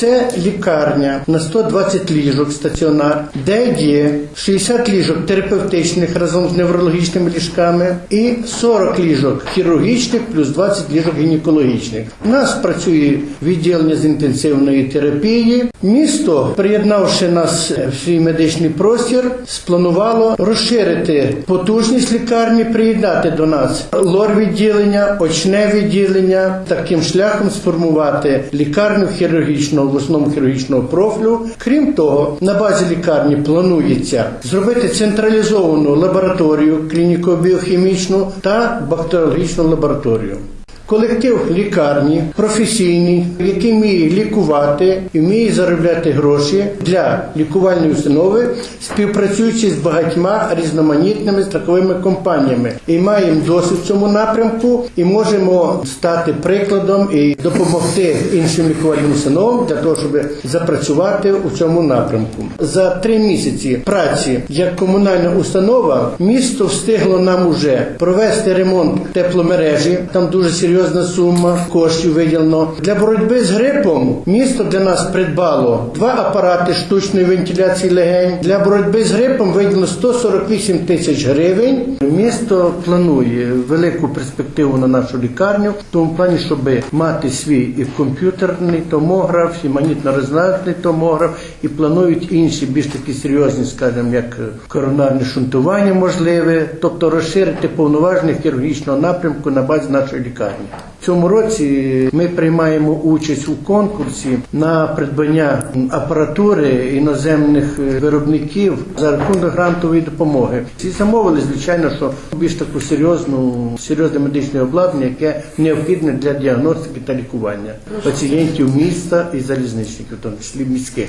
Це лікарня на 120 ліжок стаціонар, де є 60 ліжок терапевтичних разом з неврологічними ліжками і 40 ліжок хірургічних плюс 20 ліжок гінекологічних. У нас працює відділення з інтенсивної терапії. Місто, приєднавши нас в свій медичний простір, спланувало розширити потужність лікарні, приєднати до нас лор-відділення, очне відділення, таким шляхом сформувати лікарню хірургічного, в хірургічного профілю. Крім того, на базі лікарні планується зробити централізовану лабораторію клініко-біохімічну та бактеріологічну лабораторію. Колектив лікарні професійний, який вміє лікувати і вміє заробляти гроші для лікувальної установи, співпрацюючи з багатьма різноманітними страховими компаніями. І маємо досвід в цьому напрямку, і можемо стати прикладом і допомогти іншим лікувальним установам для того, щоб запрацювати у цьому напрямку. За три місяці праці як комунальна установа місто встигло нам уже провести ремонт тепломережі. Там дуже серйозна сума коштів виділено. Для боротьби з грипом місто для нас придбало два апарати штучної вентиляції легень. Для боротьби з грипом виділено 148 тисяч гривень. Місто планує велику перспективу на нашу лікарню, в тому плані, щоб мати свій і комп'ютерний томограф, і магнітно-резонансний томограф, і планують інші більш такі серйозні, скажімо, як коронарне шунтування можливе, тобто розширити повноваження хірургічного напрямку на базі нашої лікарні. Цьому році ми приймаємо участь у конкурсі на придбання апаратури іноземних е, виробників за рахунок грантової допомоги. Всі замовили, звичайно, що більш таку серйозну, серйозне медичне обладнання, яке необхідне для діагностики та лікування пацієнтів міста і залізничників, в тому числі міських.